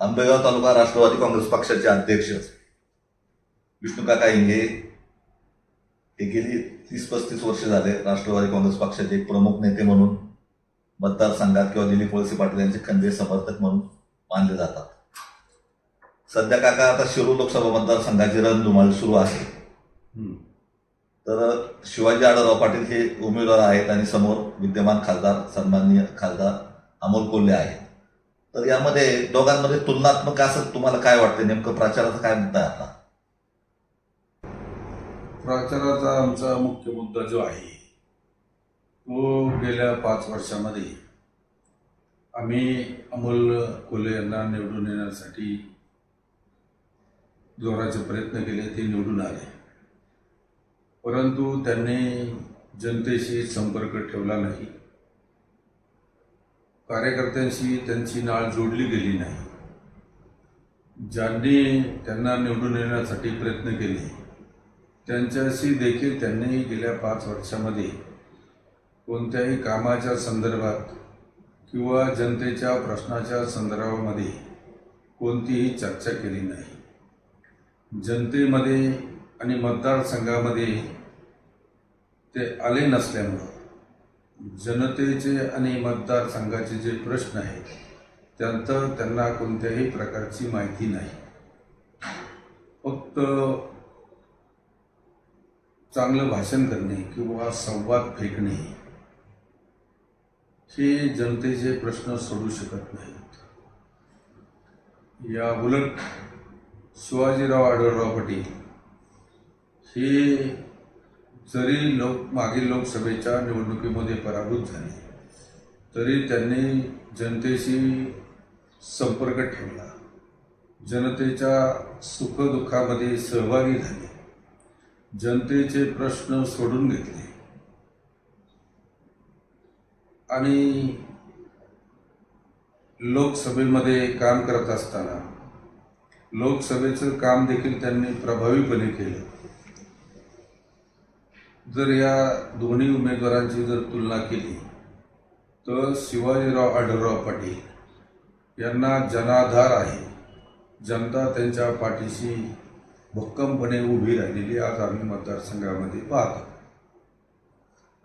आंबेगाव तालुका राष्ट्रवादी काँग्रेस पक्षाचे अध्यक्ष विष्णुकाका हिंगे हे गेली तीस पस्तीस वर्ष झाले राष्ट्रवादी काँग्रेस पक्षाचे एक प्रमुख नेते म्हणून मतदारसंघात किंवा दिलीप वळसे पाटील यांचे खंदे समर्थक म्हणून मानले जातात. सध्या काका आता शिरूर लोकसभा मतदारसंघाची रणधुमाळी सुरू आहे. तर शिवाजी आढळराव पाटील हे उमेदवार आहेत आणि समोर विद्यमान खासदार सन्माननीय खासदार अमोल कोल्हे आहेत. तर यामध्ये दोघांमध्ये तुलनात्मक असं तुम्हाला काय वाटतं नेमकं प्रचाराचा काय मुद्दा आहे आपला प्रचाराचा आमचा मुख्य मुद्दा जो आहे तो गेल्या पाच वर्षामध्ये आम्ही अमोल कोले यांना निवडून येण्यासाठी जोराचे प्रयत्न केले ते निवडून आले. परंतु त्यांनी जनतेशी संपर्क ठेवला नाही. कार्यकर्त्यांशी त्यांची नाळ जोडली गेली नाही. ज्यांनी त्यांना निवडून येण्यासाठी प्रयत्न केले त्यांच्याशी देखील त्यांनी गेल्या पाच वर्षामध्ये कोणत्याही कामाच्या संदर्भात किंवा जनतेच्या प्रश्नाच्या संदर्भामध्ये कोणतीही चर्चा केली नाही. जनतेमध्ये आणि मतदारसंघामध्ये ते आले नसल्यामुळं जनतेचे आणि मतदारसंघाचे जे प्रश्न आहेत त्यांचं त्यांना कोणत्याही प्रकारची माहिती नाही. फक्त चांगलं भाषण करणे किंवा संवाद फेकणे हे जनतेचे प्रश्न सोडू शकत नाहीत. या उलट शिवाजीराव आढळराव पाटील हे जरी लोक मागील लोकसभेच्या निवडणुकीमध्ये पराभूत झाले तरी त्यांनी जनतेशी संपर्क ठेवला. जनतेच्या सुखदुःखामध्ये सहभागी झाले. जनतेचे प्रश्न सोडून घेतले. आणि लोकसभेमध्ये काम करत असताना लोकसभेचं काम देखील त्यांनी प्रभावीपणे केलं. जर या दोन्ही उमेदवारांची जर तुलना केली तर शिवाजीराव आढळराव पाटील यांना जनाधार आहे. जनता त्यांच्या पाठीशी भक्कमपणे उभी राहिलेली आज आम्ही मतदारसंघामध्ये पाहतो.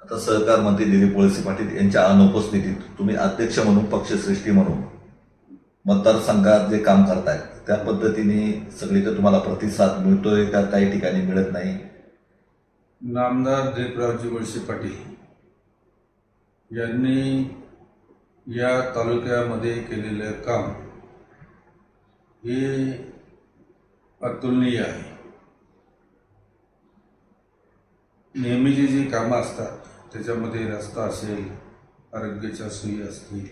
आता सहकार मंत्री दिलीप वळसे पाटील यांच्या अनुपस्थितीत तुम्ही अध्यक्ष म्हणून पक्षश्रेष्ठी म्हणून मतदारसंघात जे काम करतायत त्या पद्धतीने सगळीकडे तुम्हाला प्रतिसाद मिळतोय का? काही ठिकाणी मिळत नाही. नामदार दिलीपरावजी वळसे पाटील यांनी या तालुक्यामध्ये केलेलं काम हे अतुलनीय आहे. नेहमीची जी कामं असतात त्याच्यामध्ये रस्ता असेल आरोग्याच्या सोयी असतील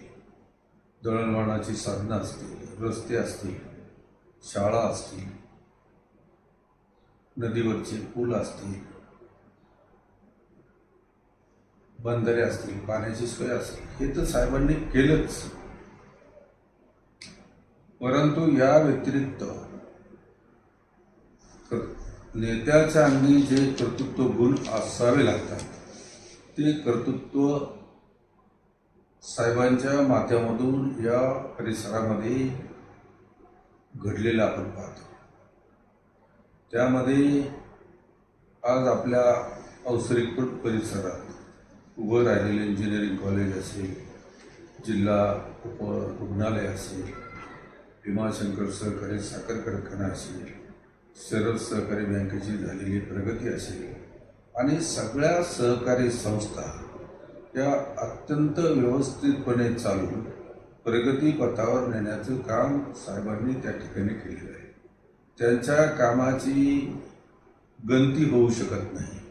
दळणवळणाची साधनं असतील रस्ते असतील शाळा असतील नदीवरचे पूल असतील बंदरे असतील पाण्याची सोय असेल हे तर साहेबांनी केलंच. परंतु या व्यतिरिक्त नेत्याच्या अंगी जे कर्तृत्व गुण असावे लागतात ते कर्तृत्व साहेबांच्या माध्यमातून या परिसरामध्ये घडलेलं आपण पाहतो. त्यामध्ये आज आपल्या औसरीकृत परिसरात उभं राहिलेले इंजिनिअरिंग कॉलेज असेल जिल्हा उप रुग्णालय असेल भीमाशंकर सहकारी साखर कारखाना असेल सरळ सहकारी बँकेची झालेली प्रगती असेल आणि सगळ्या सहकारी संस्था या अत्यंत व्यवस्थितपणे चालून प्रगतीपथावर नेण्याचं काम साहेबांनी त्या ठिकाणी केलेलं आहे. त्यांच्या कामाची गंती होऊ शकत नाही.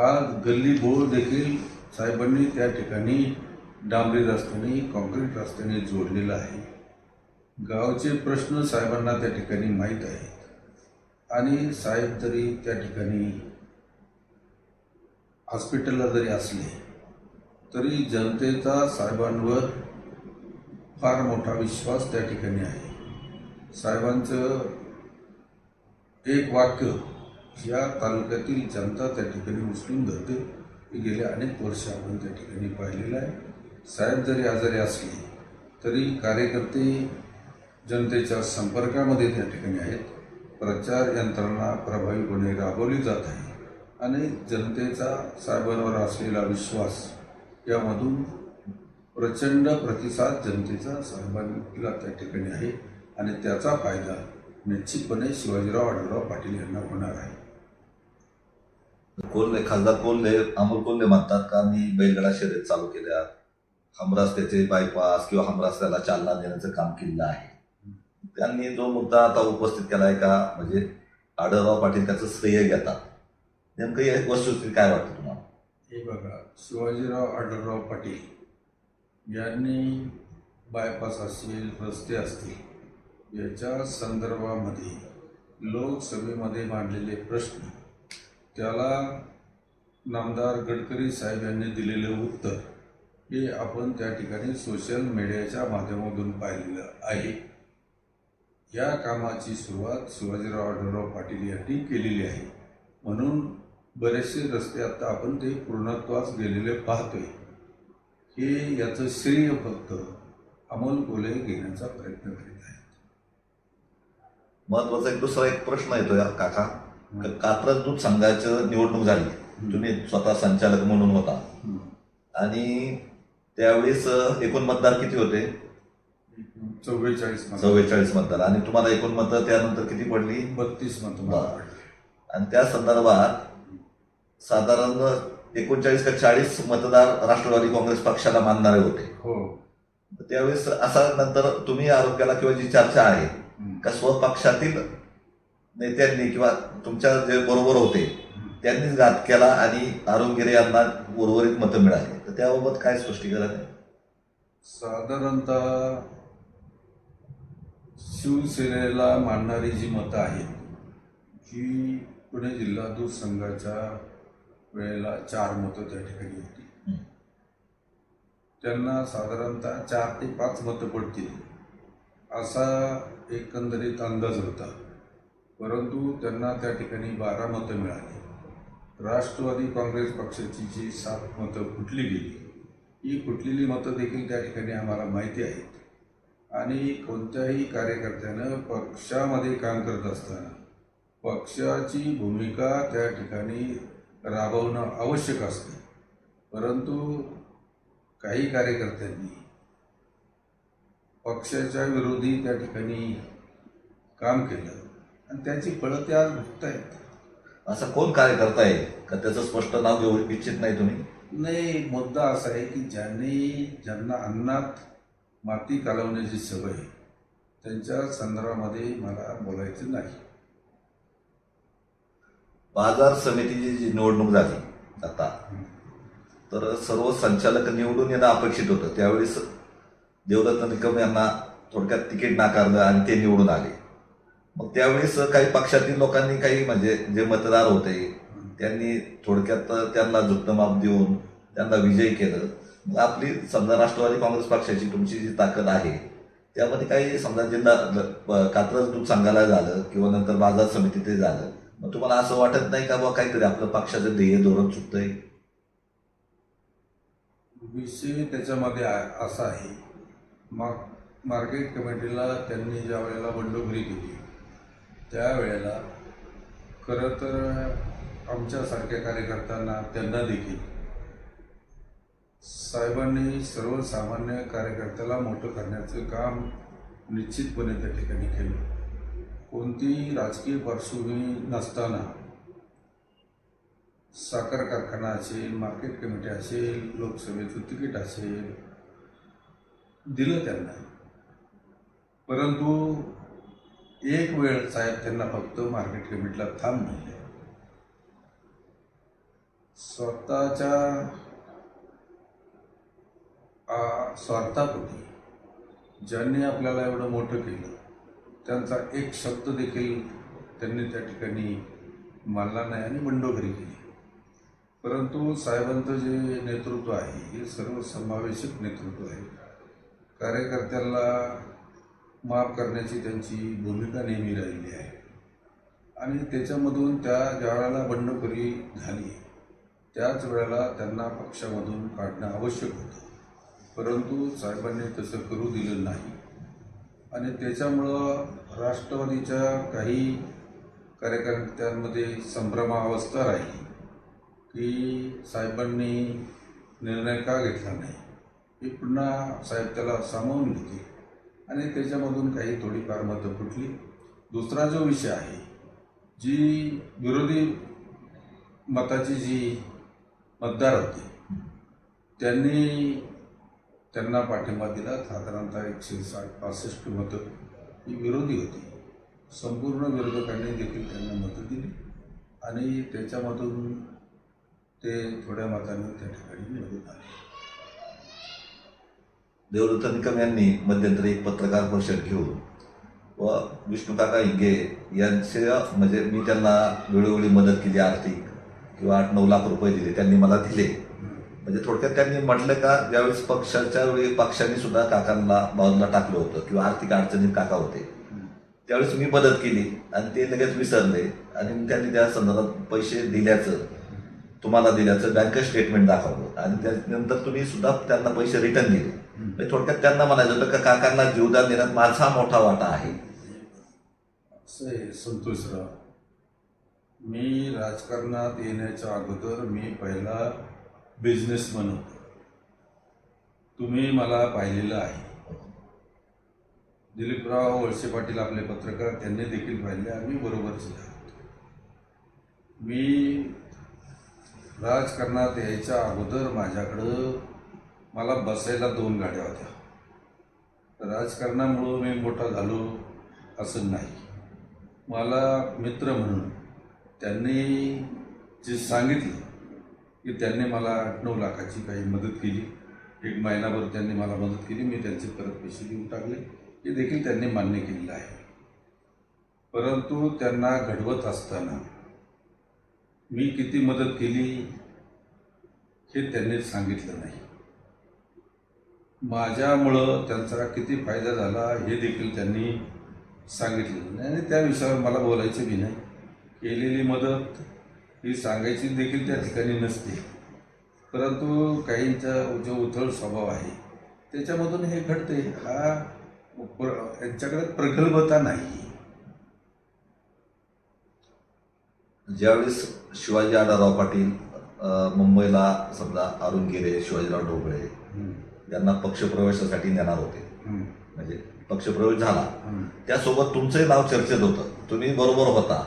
आज गल्ली बोळ देखील साहेबांनी त्या ठिकाणी डांबरी रस्त्याने कॉन्क्रीट रस्त्याने जोडलेला आहे. गावचे प्रश्न साहेबांना त्या ठिकाणी माहीत आहेत. आणि साहेब जरी त्या ठिकाणी हॉस्पिटलला जरी असले तरी जनतेचा साहेबांवर फार मोठा विश्वास त्या ठिकाणी आहे. साहेबांचं एक वाक्य या तालुक्यातील जनता त्या ठिकाणी उचलून धरते. हे गेले अनेक वर्ष आपण त्या ठिकाणी पाहिलेलं आहे. साहेब जरी आजारी असले तरी कार्यकर्ते जनतेच्या संपर्कामध्ये त्या ठिकाणी आहेत. प्रचार यंत्रणा प्रभावीपणे राबवली जात आहे. आणि जनतेचा साहेबांवर असलेला विश्वास यामधून प्रचंड प्रतिसाद जनतेचा साहेबांना त्या ठिकाणी आहे. आणि त्याचा फायदा निश्चितपणे शिवाजीराव आढळराव पाटील यांना होणार आहे. कोल्हे खासदार कोल्हे अमोल कोल्हे म्हणतात का मी बैलगडा शर्यत चालू केल्या हमरस्त्याचे बायपास किंवा हमरस्त्याला चालना देण्याचं काम केलेलं आहे. त्यांनी जो मुद्दा आता उपस्थित केला आहे का म्हणजे आढळराव पाटील त्याचं श्रेय घेतात. नेमकं या वस्तुस्थिती काय वाटतं तुम्हाला? हे बघा शिवाजीराव आढळराव पाटील यांनी बायपास असतील रस्ते असतील याच्या संदर्भामध्ये लोकसभेमध्ये मांडलेले प्रश्न त्याला नामदार गडकरी साहेब यांनी दिलेलं उत्तर हे आपण त्या ठिकाणी सोशल मीडियाच्या माध्यमातून पाहिलेलं आहे. या कामाची सुरुवात शिवाजीराव आढळराव पाटील यांनी केलेली आहे. म्हणून बरेचसे रस्ते आता आपण ते पूर्णत्वास गेलेले पाहतोय. हे याचं श्रेय फक्त अमोल कोले घेण्याचा प्रयत्न करीत आहेत. महत्त्वाचा एक दुसरा एक प्रश्न येतो या काका. कात्रज दूध संघाचं निवडणूक झाली. तुम्ही स्वतः संचालक म्हणून होता. आणि त्यावेळेस एकूण मतदार किती होते? चव्वेचाळीस चव्वेचाळीस मतदार. आणि तुम्हाला एकूण मतं त्यानंतर किती पडली? बत्तीस मत. आणि त्या संदर्भात साधारण एकोणचाळीस का चाळीस मतदार राष्ट्रवादी काँग्रेस पक्षाला मानणारे होते. हो. त्यावेळेस असा नंतर तुम्ही आरोप केला किंवा जी चर्चा आहे. का स्वपक्षातील नेत्यांनी किंवा तुमच्या जे बरोबर होते त्यांनीच घात केला आणि अरुण गिरे यांना उर्वरित मतं मिळाली. तर त्याबाबत काय स्पष्टीकरण आहे? साधारणतः शिवसेनेला मानणारी जी मतं आहेत ही पुणे जिल्हा दूध संघाच्या वेळेला चार मतं त्या ठिकाणी होती. त्यांना साधारणतः चार ते पाच मतं पडतील असा एकंदरीत अंदाज होता. परंतु त्यांना त्या ठिकाणी बारा मतं मिळाली. राष्ट्रवादी काँग्रेस पक्षाची जी सात मतं फुटली गेली ही फुटलेली मतं देखील त्या ठिकाणी आम्हाला माहिती आहेत. आणि कोणत्याही कार्यकर्त्यानं पक्षामध्ये काम करत असताना पक्षाची भूमिका त्या ठिकाणी राबवणं आवश्यक असते. परंतु काही कार्यकर्त्यांनी पक्षाच्या विरोधी त्या ठिकाणी काम केलं. आणि त्याची फळं ते आज भुगत आहेत असं कोण कार्यकर्ता आहे का त्याचं स्पष्ट नाव घेऊ इच्छित नाही तुम्ही? नाही मुद्दा असा आहे की ज्यांनी ज्यांना अन्नात माती कालवण्याची सवय आहे, त्यांच्या संदर्भामध्ये मला बोलायचं नाही. बाजार समितीची जी निवडणूक झाली आता तर सर्व संचालक निवडून येणं अपेक्षित होतं. त्यावेळेस देवदत्त निकम यांना थोडक्यात तिकीट नाकारलं आणि ते निवडून आले. मग त्यावेळेस काही पक्षातील लोकांनी काही म्हणजे जे मतदार होते त्यांनी थोडक्यात त्यांना जुक्तमाप देऊन त्यांना विजयी केलं. मग आपली समजा राष्ट्रवादी काँग्रेस पक्षाची तुमची जी ताकद आहे त्यामध्ये काही समजा जिल्हा कात्रज दूध संघाला झालं किंवा नंतर बाजार समिती ते झालं मग तुम्हाला असं वाटत नाही का बुवा काहीतरी आपलं पक्षाचं ध्येय धोरण चुकतंय? विषय त्याच्यामध्ये असा आहे. मार्केट कमिटीला त्यांनी ज्या वेळेला बंडखोरी केली त्यावेळेला खरं तर आमच्यासारख्या कार्यकर्त्यांना त्यांना देखील साहेबांनी सर्वसामान्य कार्यकर्त्याला मोठं करण्याचं काम निश्चितपणे त्या ठिकाणी केलं. कोणतीही राजकीय पार्श्वभूमी नसताना साखर कारखाना असेल मार्केट कमिटी असेल लोकसभेचं तिकीट असेल दिलं त्यांना. परंतु एक वेळ साहेब त्यांना फक्त मार्केट कमिटीला थांब म्हणले. स्वतःच्या स्वार्थापोटी ज्यांनी आपल्याला एवढं मोठं केलं त्यांचा एक शब्द देखील त्यांनी त्या ठिकाणी मानला नाही आणि बंडोखरी केली. परंतु साहेबांचं जे नेतृत्व आहे हे सर्वसमावेशक नेतृत्व आहे. कार्यकर्त्याला माफ करण्याची त्यांची भूमिका नेहमी राहिली आहे. आणि त्याच्यामधून त्या ज्या वेळेला बंडखोरी झाली त्याच वेळेला त्यांना पक्षामधून काढणं आवश्यक होतं. परंतु साहेबांनी तसं करू दिलं नाही. आणि त्याच्यामुळं राष्ट्रवादीच्या काही कार्यकर्त्यांमध्ये संभ्रमावस्था राहिली की साहेबांनी निर्णय का घेतला नाही? हे पुन्हा साहेब त्याला सामावून घेतील. आणि त्याच्यामधून काही थोडीफार मतं फुटली. दुसरा जो विषय आहे जी विरोधी मताची जी मतदार होती त्यांनी त्यांना पाठिंबा दिला. साधारणतः एकशे साठ पासष्ट मतं ही विरोधी होती. संपूर्ण विरोधकांनी देखील त्यांना मतं दिली आणि त्याच्यामधून ते थोड्या मतांनी त्या ठिकाणी निवडून आले. देवदत्त निकम यांनी मध्यंतरी एक पत्रकार परिषद घेऊन व विष्णू काका हिंगे यांच्या म्हणजे मी त्यांना वेळोवेळी मदत केली आर्थिक किंवा आठ नऊ लाख रुपये दिले त्यांनी मला दिले. म्हणजे थोडक्यात त्यांनी म्हटलं का ज्यावेळेस पक्षाच्या वेळी पक्षाने सुद्धा काकांना बाजूला टाकलं होतं किंवा आर्थिक अडचणीत काका होते त्यावेळेस मी मदत केली आणि ते लगेच विसरले आणि त्यांनी त्या संदर्भात पैसे दिल्याचं तुम्हाला दिल्याचं बँक स्टेटमेंट दाखवलं आणि त्यानंतर तुम्ही सुद्धा त्यांना पैसे रिटर्न दिले म्हणजे थोडक्यात त्यांना म्हणायचं होतं का काकांना जीवदान देण्यात माझा मोठा वाटा आहे. संतोषराव मी राजकारणात येण्याच्या अगोदर मी पहिला बिझनेसमन होतो. तुम्ही मला पाहिलेलं आहे. दिलीपराव वळसे पाटील आपले पत्रकार त्यांनी देखील पाहिले. आम्ही बरोबरच मी राजकारणात यायच्या अगोदर माझ्याकडं मला बसायला दोन गाड्या होत्या. राजकारणामुळं मी मोठा झालो असं नाही. मला मित्र म्हणून त्यांनी जे सांगितलं की त्यांनी मला आठ नऊ लाखाची काही मदत केली. एक महिनाभर त्यांनी मला मदत केली. मी त्यांचे परत पैसे देऊन टाकले. हे देखील त्यांनी मान्य केलेलं आहे. परंतु त्यांना घडवत असताना मी किती मदत केली हे त्यांनी सांगितलं नाही. माझ्यामुळं त्यांचा किती फायदा झाला हे देखील त्यांनी सांगितलं नाही. आणि त्या विषयावर मला बोलायचं बी नाही. केलेली मदत ही सांगायची देखील त्या ठिकाणी नसते. परंतु काहींचा जो उथळ स्वभाव आहे त्याच्यामधून हे घडते हा प्र यांच्याकडे प्रगल्भता नाही. ज्यावेळेस शिवाजी आढळराव पाटील मुंबईला समजा अरुण गिरे शिवाजीराव ढोबळे यांना पक्षप्रवेशासाठी नेणार होते. म्हणजे पक्षप्रवेश झाला. त्यासोबत तुमचंही नाव चर्चेत होतं. तुम्ही बरोबर होता.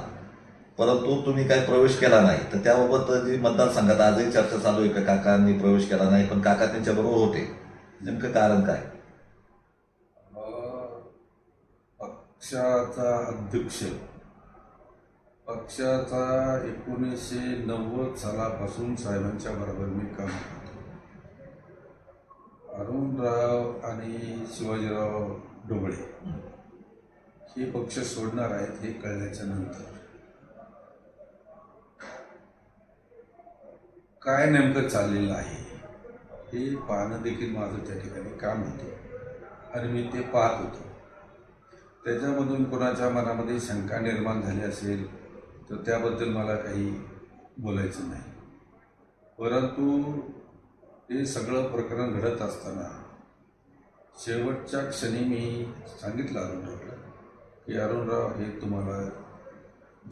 परंतु तुम्ही काही प्रवेश केला नाही. तर त्याबाबत जी मतदारसंघात आजही चर्चा चालू आहे का? काकांनी प्रवेश केला नाही पण काका त्यांच्याबरोबर होते. नेमकं कारण काय? पक्षाचा अध्यक्ष पक्षाचा एकोणीसशे नव्वद सालापासून साहेबांच्या बरोबर मी काम करतो. अरुणराव आणि शिवाजीराव डोबळे हे पक्ष सोडणार आहेत हे कळल्याच्या नंतर. काय नेमकं चाललेलं आहे हे पाहणं देखील माझं त्या ठिकाणी काम होतं आणि मी ते पाहत होतो. त्याच्यामधून कोणाच्या मनामध्ये शंका निर्माण झाली असेल तर त्याबद्दल मला काही बोलायचं नाही. परंतु हे सगळं प्रकरण घडत असताना शेवटच्या क्षणी मी सांगितलं अरुणरावला की अरुणराव हे तुम्हाला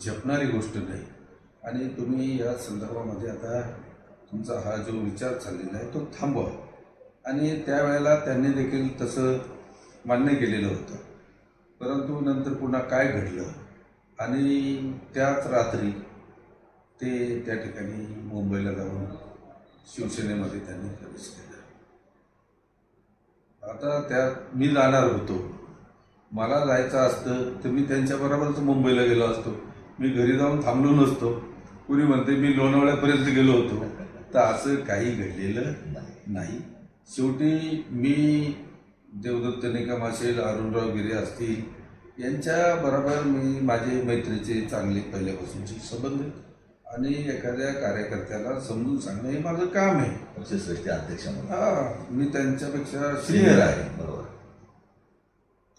झपणारी गोष्ट नाही आणि तुम्ही या संदर्भामध्ये आता तुमचा हा जो विचार चाललेला आहे तो थांबवा. आणि त्यावेळेला त्यांनी देखील तसं मान्य केलेलं होतं. परंतु नंतर पुन्हा काय घडलं? आणि त्याच रात्री ते त्या ठिकाणी मुंबईला जाऊन शिवसेनेमध्ये त्यांनी प्रवेश केला. आता त्यात मी जाणार होतो. मला जायचं असतं तर मी त्यांच्याबरोबरच मुंबईला गेलो असतो. मी घरी जाऊन थांबलो नसतो. कुणी म्हणते मी लोणावळ्यापर्यंत गेलो होतो. तर असं काही घडलेलं नाही. शेवटी मी देवदत्त निकम असेल अरुणराव गिरे असतील यांच्या बरोबर मी माझे मैत्रीचे चांगले पहिल्यापासूनचे संबंध. आणि एखाद्या कार्यकर्त्याला समजून सांगणं हे माझं काम आहे. पक्षश्रेष्ठी अध्यक्ष म्हणून. हा मी त्यांच्यापेक्षा सिनियर आहे. बरोबर.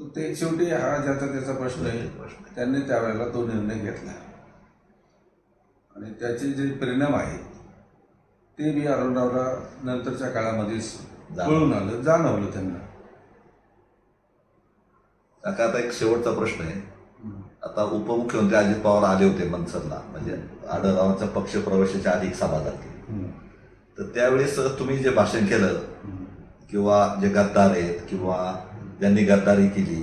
तर ते शेवटी हा ज्याचा त्याचा प्रश्न आहे. त्यांनी त्यावेळेला तो निर्णय घेतला. आणि त्याचे जे परिणाम आहेत ते मी अरुणरावला नंतरच्या काळामध्ये कळून आलं जाणवलं त्यांना. काका आता एक शेवटचा प्रश्न आहे. आता उपमुख्यमंत्री अजित पवार आले होते मनसरला. म्हणजे आढळरावांचा पक्ष प्रवेशाच्या आधी एक सभा झाली तर त्यावेळेस तुम्ही जे भाषण केलं किंवा जे गद्दार आहेत किंवा ज्यांनी गद्दारी केली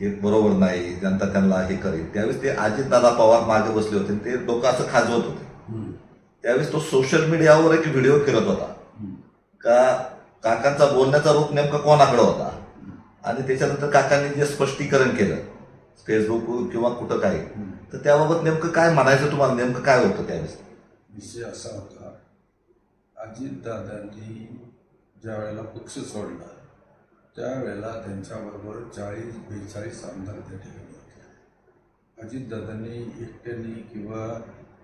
हे बरोबर नाही जनता त्यांना हे करेल. त्यावेळेस ते अजितदादा पवार मागे बसले होते ते लोक असं खाजवत होते. त्यावेळेस तो सोशल मीडियावर एक व्हिडिओ फिरत होता. का काकांचा बोलण्याचा रूप नेमका कोणाकडे होता? आणि त्याच्यानंतर काकांनी जे स्पष्टीकरण केलं फेसबुक किंवा कुठं काय तर त्याबाबत नेमकं काय म्हणायचं तुम्हाला? नेमकं काय होतं त्यावेळेस? विषय असा होता अजितदादांनी ज्या वेळेला पक्ष सोडला त्यावेळेला त्यांच्याबरोबर चाळीस बेचाळीस आमदार त्या ठिकाणी होते. अजितदादांनी एकट्याने किंवा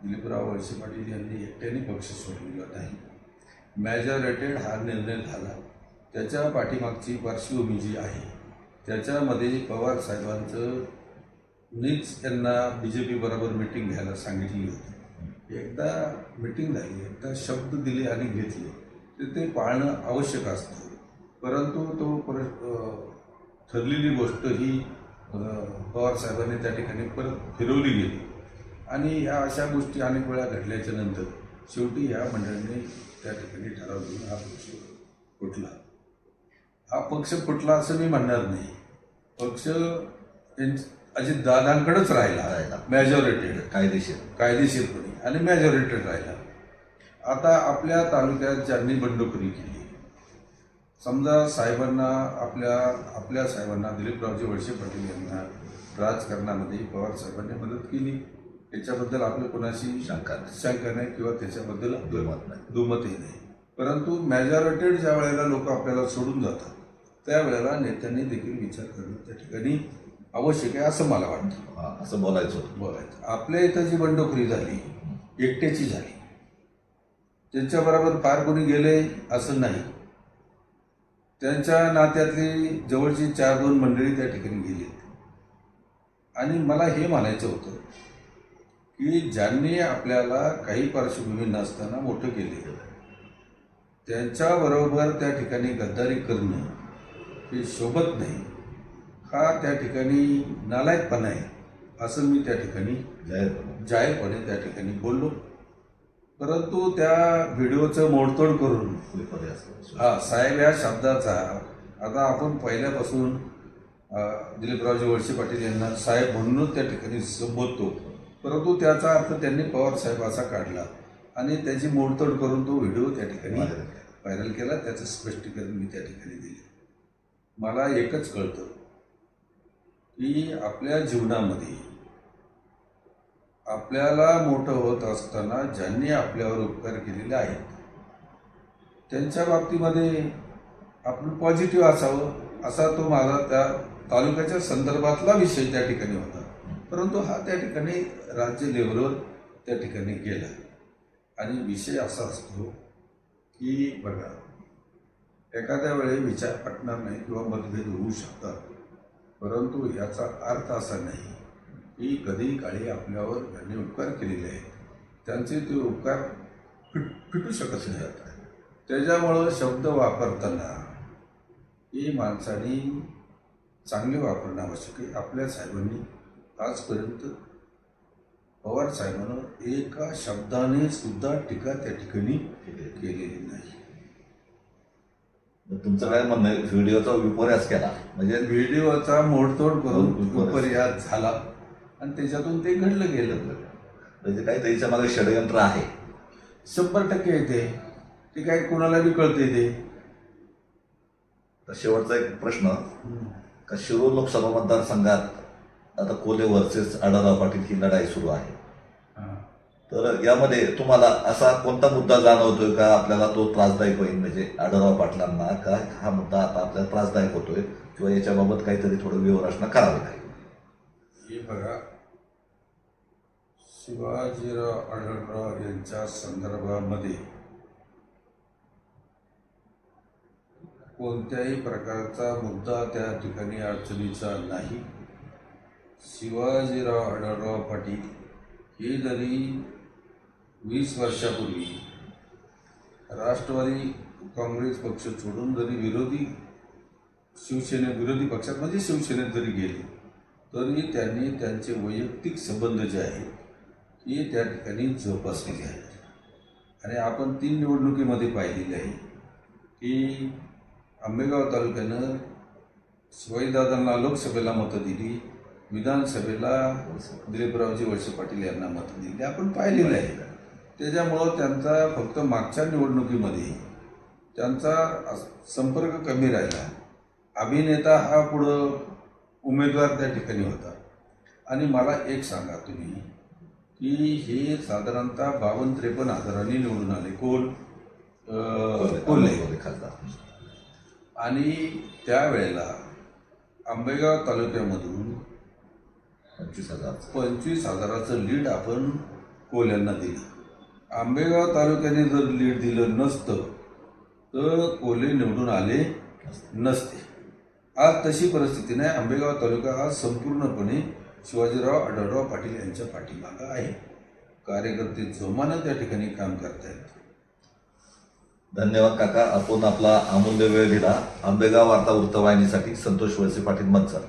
दिलीपराव वळसे पाटील यांनी एकट्याने पक्ष सोडलेला नाही. मॅजॉरिटेड हा निर्णय झाला. त्याच्या पाठीमागची पार्श्वभूमी जी आहे. त्याच्यामध्ये पवार साहेबांचं नीच त्यांना बी जे पीबरोबर मिटिंग घ्यायला सांगितली होती. एकदा मिटिंग झाली एकदा शब्द दिले आणि घेतले. तर ते पाळणं आवश्यक असतं. परंतु तो पर ठरलेली गोष्ट ही पवार साहेबांनी त्या ठिकाणी परत फिरवली गेली. आणि ह्या अशा गोष्टी अनेक वेळा घडल्याच्या नंतर शेवटी या मंडळाने त्या ठिकाणी ठराव घेऊन हा पक्ष फुटला हा पक्ष फुटला असं मी म्हणणार नाही. पक्ष अजित दादांकडेच राहिला राहिला. मेजॉरिटेड कायदेशीर. कायदेशीरपणे आणि मेजॉरिटेड राहिला. आता आपल्या तालुक्यात ज्यांनी बंडखोरी केली समजा साहेबांना आपल्या आपल्या साहेबांना दिलीपरावजी वळसे पाटील यांना राजकारणामध्ये पवार साहेबांनी मदत केली. त्याच्याबद्दल आपलं कोणाशी शंका नाही. शंका नाही किंवा त्याच्याबद्दल आपलं दुमत नाही. दुमतही नाही. परंतु मेजॉरिटेड ज्या वेळेला लोक आपल्याला सोडून जातात त्यावेळेला नेत्यांनी देखील विचार करणं त्या ठिकाणी आवश्यक आहे असं मला वाटतं. हा, असं बोलायचं होतं. बोलायचं. आपल्या इथं जी बंडखोरी झाली एकट्याची झाली त्यांच्याबरोबर फार कोणी गेले असं नाही. त्यांच्या नात्यातली जवळची चार दोन मंडळी त्या ठिकाणी गेली. आणि मला हे म्हणायचं होतं की ज्यांनी आपल्याला काही पार्श्वभूमी नसताना मोठं केले त्यांच्याबरोबर त्या ठिकाणी गद्दारी करणं हे शोभत नाही. हा त्या ठिकाणी नालायकपणा आहे. असं मी त्या ठिकाणी जाहीरपणे. जाहीरपणे त्या ठिकाणी बोललो. परंतु त्या व्हिडिओचं मोडतोड करून. हा साहेब या शब्दाचा आता आपण पहिल्यापासून दिलीपरावजी वळसे पाटील यांना साहेब म्हणूनच त्या ठिकाणी संबोधतो. परंतु त्याचा अर्थ त्यांनी पवार साहेब असा काढला आणि त्याची मोडतोड करून तो व्हिडिओ त्या ठिकाणी. व्हायरल केला. त्याचं स्पष्टीकरण मी त्या ठिकाणी दिले. मला एकच कळतं की आपल्या जीवनामध्ये आपल्याला मोठं होत असताना ज्यांनी आपल्यावर उपकार केलेले आहेत त्यांच्या बाबतीमध्ये आपण पॉझिटिव्ह असावं असा तो माझा त्या तालुक्याच्या संदर्भातला विषय त्या ठिकाणी होता. परंतु हा त्या ठिकाणी राज्य लेवलवर त्या ठिकाणी गेला. आणि विषय असा असतो की बघा एखाद्या वेळी विचार पटणार नाही किंवा मतभेद होऊ शकतात. परंतु याचा अर्थ असा नाही की कधी काळी आपल्यावर ज्यांनी उपकार केलेले आहेत त्यांचे ते उपकार फिट फिटू शकत नाही त्याच्यामुळं शब्द वापरताना ही माणसाने चांगले वापरणं आवश्यक आहे. आपल्या साहेबांनी आजपर्यंत पवार साहेबांना एका शब्दाने सुद्धा टीका त्या ठिकाणी केलेली नाही. तुमचं काय म्हणणं व्हिडिओचा विपर्यास केला. म्हणजे व्हिडिओचा मोडतोड करून विपर्यास. झाला. आणि त्याच्यातून ते घडलं गेलं. म्हणजे काय त्याच्यामागे षडयंत्र आहे. शंभर टक्के येते ते. काय कोणाला बी कळते ते. तर शेवटचा एक प्रश्न. का शिरूर लोकसभा मतदारसंघात आता कोले वर्सेस आढळराव पाटील ही लढाई सुरू आहे. तर यामध्ये तुम्हाला असा कोणता मुद्दा जाणवतोय का? आपल्याला तो त्रासदायक होईल म्हणजे आढळराव पाटलांना का? हा मुद्दा आता आपल्याला त्रासदायक होतोय किंवा याच्याबाबत काहीतरी थोडं विवरचना करावी लागेल. हे बघा. शिवाजीराव आढळराव यांच्या संदर्भामध्ये कोणत्याही प्रकारचा मुद्दा त्या ठिकाणी अडचणीचा नाही. शिवाजीराव आढळराव पाटील हे जरी वीस वर्षापूर्वी राष्ट्रवादी काँग्रेस पक्ष सोडून जरी विरोधी शिवसेने विरोधी पक्षात म्हणजे शिवसेनेत जरी गेले तरी त्यांनी त्यांचे वैयक्तिक संबंध जे आहेत ते त्या ठिकाणी जोपासलेले आहेत. आणि आपण तीन निवडणुकीमध्ये पाहिलेले आहे की आंबेगाव तालुक्यानं शिवाजीदादांना लोकसभेला मतं दिली विधानसभेला दिलीपरावजी वळसे पाटील यांना मतं दिली. आपण पाहिलेलं आहे. त्याच्यामुळं त्यांचा फक्त मागच्या निवडणुकीमध्ये त्यांचा संपर्क कमी राहिला. अभिनेता हा पुढं उमेदवार त्या ठिकाणी होता. आणि मला एक सांगा तुम्ही की हे साधारणतः बावन्न त्रेपन्न हजारांनी निवडून आले कोण? कोल्हे. खासदार आणि त्यावेळेला आंबेगाव तालुक्यामधून पंचवीस हजार पंचवीस हजाराचं लीड आपण कोल्यांना दिलं. आंबेगाव तालुक्याने जर लीड दिलं नसतं तर कोल्हे निवडून आले नसते. आज तशी परिस्थिती नाही. आंबेगाव तालुका आज संपूर्णपणे शिवाजीराव आढळराव पाटील यांच्या पाठीमागा आहे. कार्यकर्ते जोमानं त्या ठिकाणी काम करतायत. धन्यवाद काका. आपण आपला अमूल्य वेळ दिला. आंबेगाव वार्ता वृत्तवाहिनीसाठी संतोष वळसे पाटील मतसर